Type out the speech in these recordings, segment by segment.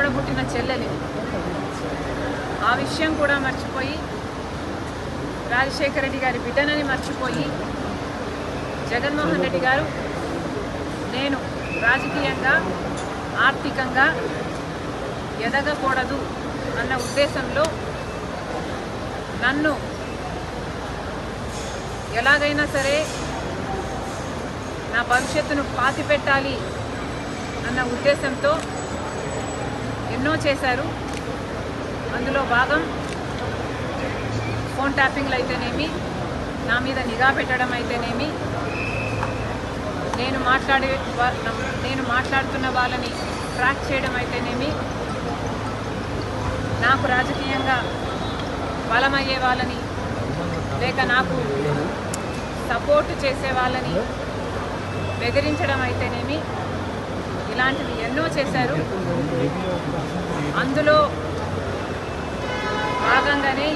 తోడబుట్టిన చెల్లెలి. ఆ విషయం కూడా మర్చిపోయి రాజశేఖర రెడ్డి గారి బిడ్డనని మర్చిపోయి జగన్మోహన్ రెడ్డి గారు నేను రాజకీయంగా ఆర్థికంగా ఎదగకూడదు అన్న ఉద్దేశంలో నన్ను ఎలాగైనా సరే నా భవిష్యత్తును పాతిపెట్టాలి అన్న ఉద్దేశంతో ఎన్నో చేశారు. అందులో భాగం ఫోన్ ట్యాపింగ్లు అయితేనేమి నా మీద నిఘా పెట్టడం అయితేనేమి నేను మాట్లాడే నేను మాట్లాడుతున్న వాళ్ళని ట్రాక్ చేయడం అయితేనేమి నాకు రాజకీయంగా బలమయ్యే వాళ్ళని లేక నాకు సపోర్ట్ చేసే వాళ్ళని బెదిరించడం అయితేనేమి ఇలాంటివి ఎన్నో చేశారు. అందులో భాగంగానే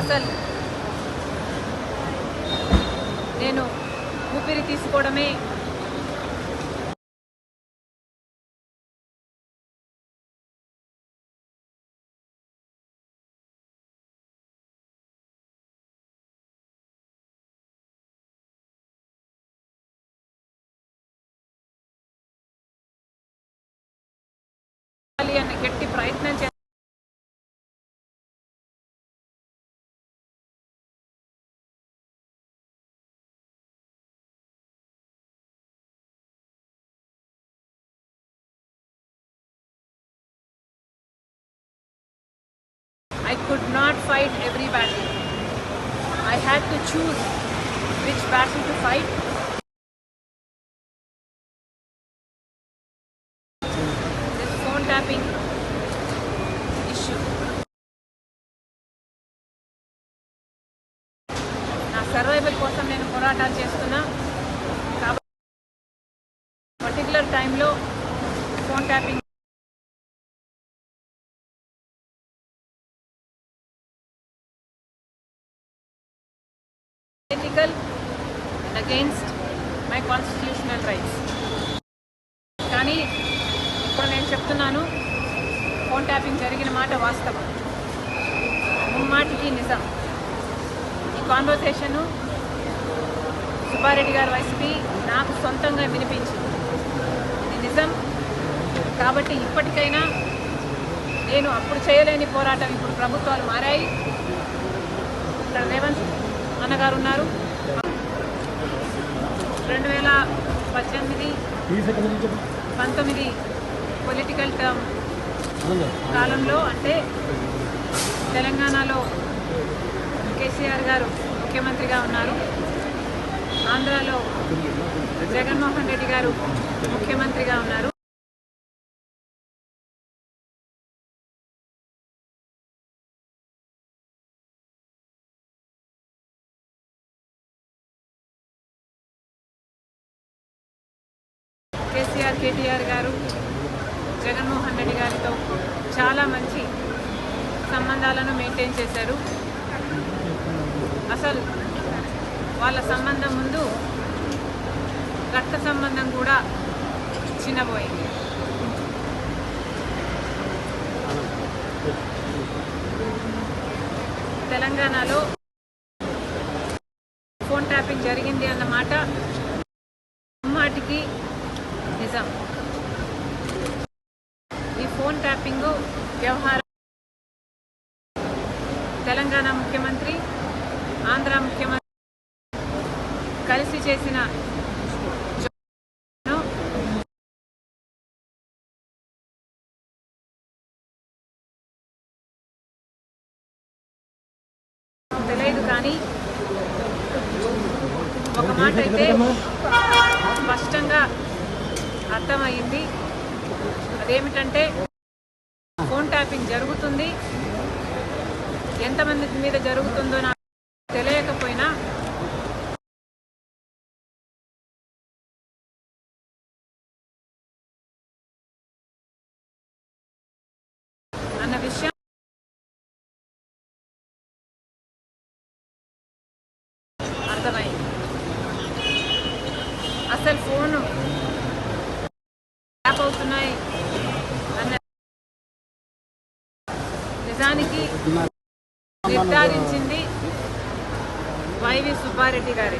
అసలు నేను ఊపిరి తీసుకోవడమే అన్న గట్టి ప్రయత్నం చే I could not fight every battle. I had to choose which battle to fight. నా సర్వైవల్ కోసం నేను పోరాటాలు చేస్తున్నా. కాబట్టి పర్టికులర్ టైంలో phone tapping ethical and against my constitutional rights కానీ ఇప్పుడు నేను చెప్తున్నాను ఫోన్ ట్యాపింగ్ జరిగిన మాట వాస్తవం. ముమ్మాటికి నిజం. కాన్వర్సేషను సుబ్బారెడ్డి గారి వైసీపీ నాకు సొంతంగా వినిపించింది. ఇది నిజం. కాబట్టి ఇప్పటికైనా నేను అప్పుడు చేయలేని పోరాటం ఇప్పుడు ప్రభుత్వాలు మారాయి. ఇక్కడ రేవంత్ అన్నగారు ఉన్నారు. రెండు వేల పద్దెనిమిది పంతొమ్మిది పొలిటికల్ టర్మ్ కాలంలో అంటే తెలంగాణలో కేసీఆర్ గారు ముఖ్యమంత్రిగా ఉన్నారు. ఆంధ్రాలో జగన్మోహన్ రెడ్డి గారు ముఖ్యమంత్రిగా ఉన్నారు. కేసీఆర్ కేటీఆర్ గారు జగన్మోహన్ రెడ్డి గారితో చాలా మంచి సంబంధాలను మెయింటైన్ చేశారు. అసలు వాళ్ళ సంబంధం ముందు రక్త సంబంధం కూడా చిన్నపోయింది తెలంగాణలో ఫోన్ ట్యాపింగ్ జరిగింది అన్నమాట మాటికి నిజం. ఈ ఫోన్ ట్యాపింగ్ వ్యవహారం తెలంగాణ ముఖ్యమంత్రి ఆంధ్ర ముఖ్యమంత్రి కలిసి చేసిన తెలియదు కానీ ఒక మాట అయితే స్పష్టంగా అర్థమైంది అదేమిటంటే ఫోన్ ట్యాపింగ్ జరుగుతుంది. ఎంతమంది మీద జరుగుతుందో నాకు తెలియకపోయినా అన్న విషయం అర్థమైంది. అసలు ఫోన్ ట్యాప్ అవుతున్నాయి అన్న నిజానికి నిర్ధారించింది వైవి సుబ్బారెడ్డి గారి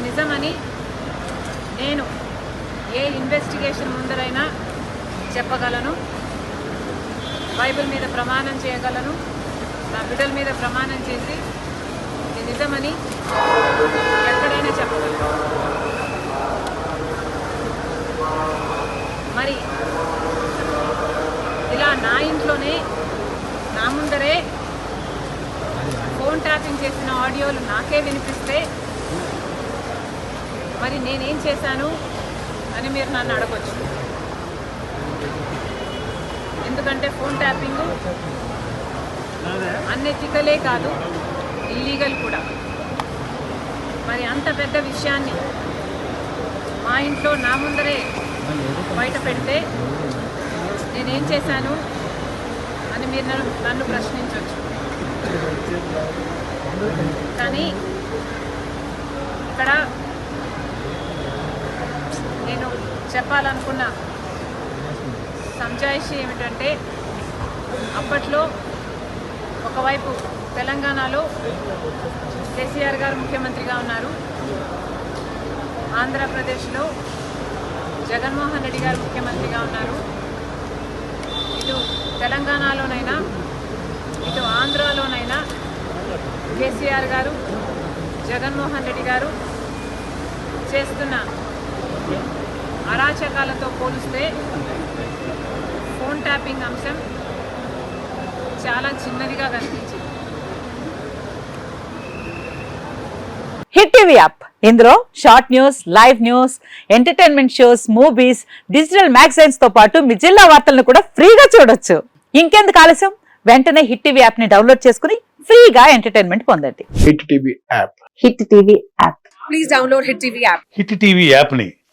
ఇది నిజమని నేను ఏ ఇన్వెస్టిగేషన్ ముందరైనా చెప్పగలను. బైబిల్ మీద ప్రమాణం చేయగలను. నా బిడ్డల మీద ప్రమాణం చేసి ఇది నిజమని ఎక్కడైనా చెప్పగలను. మరి ఇలా నా ఇంట్లోనే నా ముందరే ఫోన్ ట్యాపింగ్ చేసిన ఆడియోలు నాకే వినిపిస్తే మరి నేనేం చేశాను అని మీరు నన్ను అడగొచ్చు. ఎందుకంటే ఫోన్ ట్యాపింగ్ అన్ఎథికలే కాదు ఇల్లీగల్ కూడా. మరి అంత పెద్ద విషయాన్ని మా ఇంట్లో నా ముందరే బయట పెడితే నేనేం చేశాను అని మీరు నన్ను నన్ను ప్రశ్నించవచ్చు కానీ ఇక్కడ నేను చెప్పాలనుకున్న సంజాయిషి ఏమిటంటే అప్పట్లో ఒకవైపు తెలంగాణలో కేసీఆర్ గారు ముఖ్యమంత్రిగా ఉన్నారు. ఆంధ్రప్రదేశ్లో జగన్మోహన్ రెడ్డి గారు ముఖ్యమంత్రిగా ఉన్నారు. ఇటు తెలంగాణలోనైనా ఇటు ఆంధ్రాలోనైనా కేసీఆర్ గారు జగన్మోహన్ రెడ్డి గారు చేస్తున్న అరాచకాలతో పోలిస్తే ఫోన్ ట్యాపింగ్ అంశం చాలా చిన్నదిగా కనిపించింది. Hit TV app. ఇందులో short news live news entertainment shows movies digital మ్యాగజైన్స్తో పాటు మీ జిల్లా వార్తలను కూడా ఫ్రీగా చూడొచ్చు. ఇంకెందుకు ఆలస్యం? వెంటనే హిట్ టీవీ యాప్ని డౌన్లోడ్ చేసుకుని ఫ్రీగా ఎంటర్టైన్మెంట్ పొందండి. Hit TV app. Hit TV app. Hit TV యాప్ని